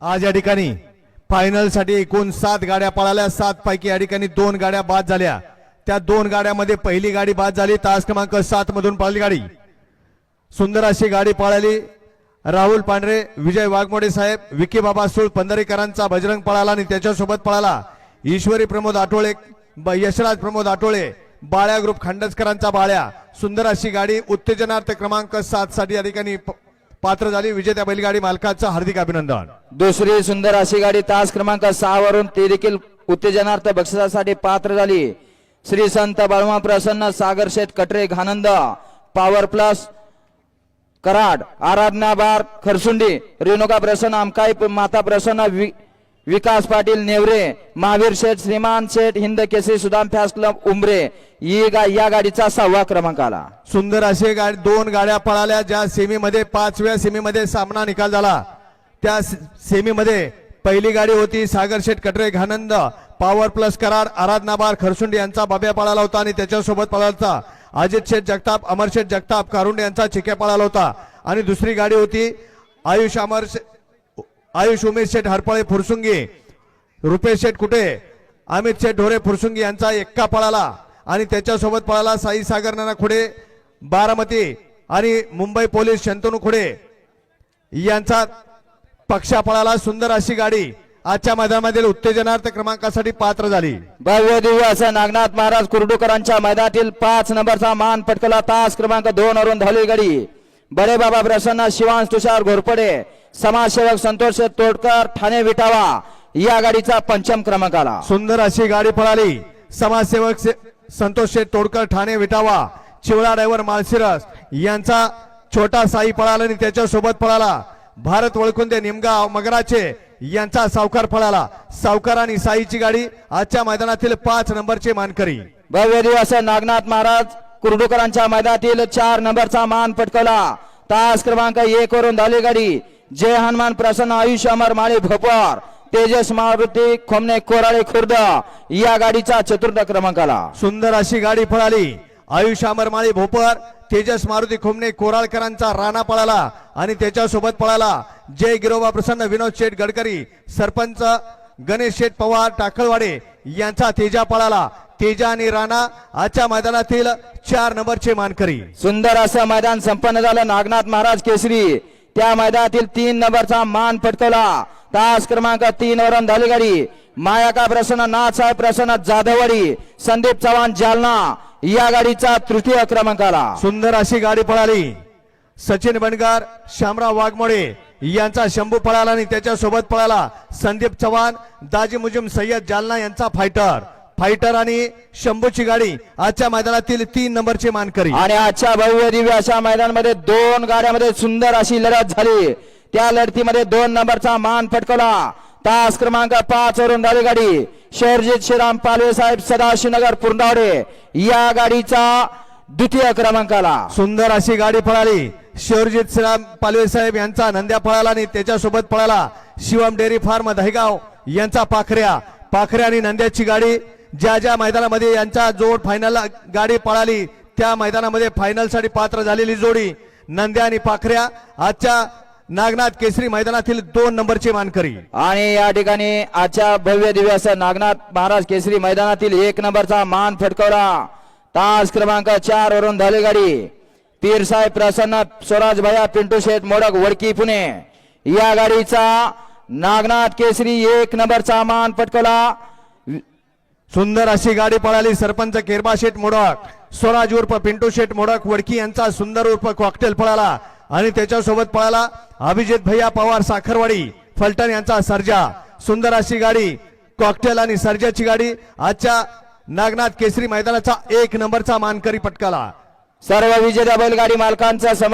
आज या ठिकाणी फायनलसाठी एकूण सात गाड्या पळाल्या. सात पैकी या ठिकाणी दोन गाड्या बाद झाल्या. त्या दोन गाड्यामध्ये पहिली गाडी बाद झाली. तास क्रमांक सात मधून पळाली गाडी. सुंदर अशी गाडी पळाली. राहुल पांढरे विजय वाघमोडे साहेब विकी बाबा सुळ पंधरेकरांचा बजरंग पळाला आणि त्याच्यासोबत पळाला. ईश्वरी प्रमोद आठवळे ब- यशराज प्रमोद आठवळे बाळ्या ग्रुप खांडसकरांचा बाळ्या. सुंदर अशी गाडी. उत्तेजनार्थ क्रमांक सात साठी या ठिकाणी पात्र झाली. विजेत्या बैलगाडी मालकाचं हार्दिक अभिनंदन. दुसरी सुंदर अशी गाडी तास क्रमांक सहा वरून ती देखील उत्तेजनार्थ बक्षिसासाठी पात्र झाली. श्री संत बाळमा प्रसन्न सागर शेठ Katre घानंद power plus Karad Aradhana bar Kharsundi Renuka प्रसन्न आमकाई माता प्रसन्न वि- विकास पाटील नेवरे महावीर शेठ श्रीमान शेठ हिंद केसरी सुदाम फॅस क्लब उमरे. ही गा या गाडीचा सहावा क्रमांक आला. सुंदर असे गाडी दोन गाड्या पळाल्या ज्या सेमीमध्ये पाचव्या सेमीमध्ये सामना निकाल झाला. त्या सेमीमध्ये पहिली गाडी होती सागर शेठ कटरे घानंद. पॉवर प्लस करार आराधनाबार खरसुंडे यांचा बाब्या पळाला होता आणि त्याच्यासोबत पळाला होता. अजित शेठ जगताप अमर शेठ जगताप कारुंड यांचा चिक्या पळाला होता. आणि दुसरी गाडी होती आयुष अमर शे- आयुष उमेश शेठ हरपळे फुरसुंगी रुपेश शेठ कुठे? अमित शेठ ढोरे फुरसुंगी यांचा एक्का पळाला आणि त्याच्यासोबत पळाला साई सागर नाना खुडे बारामती आणि मुंबई पोलीस शंतनू खुडे. यांचा पक्षा पळाला सुंदर अशी गाडी आजच्या मैदानामधील उत्तेजनार्थ क्रमांकासाठी पात्र झाली. भव्य दिव्य असं नागनाथ महाराज कुर्डुकरांच्या मैदानातील पाच नंबरचा मान पटकला तास क्रमांक दोन वरून धावली गाडी. बरे बाबा प्रसन्न शिवांश तुषार घोरपडे. समाजसेवक संतोष तोडकर ठाणे विटावा या गाडीचा पंचम क्रमांक आला सुंदर अशी गाडी पळाली. समाजसेवक से- संतोष शेठ तोडकर ठाणे विटावा चिवळा ड्रायव्हर माळशिरस यांचा छोटा साई पळाला आणि त्याच्यासोबत पळाला. भारत वळकुंदे निमगाव मगराचे यांचा सावकार पळाला. सावकार आणि साईची गाडी आजच्या मैदानातील पाच नंबरचे मानकरी. भव्य दिव्य असं नागनाथ महाराज कुर्डूकरांच्या मैदानातील चार नंबरचा मान पटकवला. तास क्रमांक एक वरून धावली गाडी. जय हनुमान प्रसन्न आयुष अमर माळी भोपर. तेजस मारुती खोमने कोराळे खुर्द. या गाडीचा चतुर्थ क्रमांक आला सुंदर अशी गाडी पळाली. आयुष अमरमाळी भोपर. तेजस मारुती खुमने कोराळकरांचा राणा पळाला आणि त्याच्यासोबत पळाला. जय गिरोबा प्रसन्न विनोद शेठ गडकरी सरपंच गणेश शेठ पवार टाकळवाडे यांचा तेजा पळाला. तेजा आणि राणा आजच्या मैदानातील चार नंबरचे मानकरी. सुंदर असं मैदान संपन्न झालं. नागनाथ महाराज केसरी. त्या मैदानातील तीन नंबरचा मान पटकवला. तास क्रमांक तीन वरून धावली गाडी. मायाका प्रसन्न? नाथसाहेब प्रसन्न जाधववाडी. संदीप चव्हाण जालना. या गाडीचा तृतीय क्रमांक आला. सुंदर अशी गाडी पळाली. सचिन बनगार श्यामराव वाघमोडे यांचा शंभू पळाला आणि त्याच्यासोबत पळाला संदीप चव्हाण दाजी मुजिम सय्यद जालना यांचा फायटर फायटर आणि शंभूची गाडी आजच्या मैदानातील तीन नंबरचे मानकरी. आणि आजच्या भव्य दिव्य अशा मैदानामध्ये दोन गाड्यामध्ये सुंदर अशी लढत झाली. त्या लढतीमध्ये दोन नंबरचा मान पटकवला तास क्रमांक पाच वरून धावली गाडी शेरजीत श्रीराम पालवे साहेब सदाशिवनगर पुरंदावडे. या गाडीचा द्वितीय क्रमांक आला. सुंदर अशी गाडी पळाली. शिवरजित श्रीराम पालवे साहेब यांचा नंद्या पळाला आणि त्याच्यासोबत पळाला शिवम डेअरी फार्म दहेगाव यांचा पाखऱ्या. पाखऱ्या आणि नंद्याची गाडी ज्या ज्या मैदानामध्ये यांचा जोड फायनल गाडी पळाली त्या मैदानामध्ये फायनलसाठी पात्र झालेली जोडी नंद्या आणि पाखऱ्या. आजच्या नागनाथ केसरी मैदानातील दोन नंबरचे मानकरी. आणि या ठिकाणी आजच्या भव्य दिव्य असं नागनाथ महाराज केसरी मैदानातील एक नंबरचा मान फटकवला. तास क्रमांक चार वरून झाली गाडी. पीरसाहेब प्रसन्न स्वराज भया पिंटू शेठ मोडक वडकी पुणे. या गाडीचा नागनाथ केसरी एक नंबरचा मान पटकवला सुंदर अशी गाडी पळाली. सरपंच केरबा शेठ मोडक स्वराज उर्फ पिंटू शेठ मोडक वडकी यांचा सुंदर उर्फ कॉकटेल पळाला. आणि त्याच्यासोबत पळाला अभिजित भैया पवार साखरवाडी फलटण यांचा सर्जा. सुंदर अशी गाडी कॉकटेल आणि सर्जाची गाडी. आजच्या नागनाथ केसरी मैदानाचा एक नंबरचा मानकरी पटकाला. सर्व विजेत्या बैलगाडी मालकांचा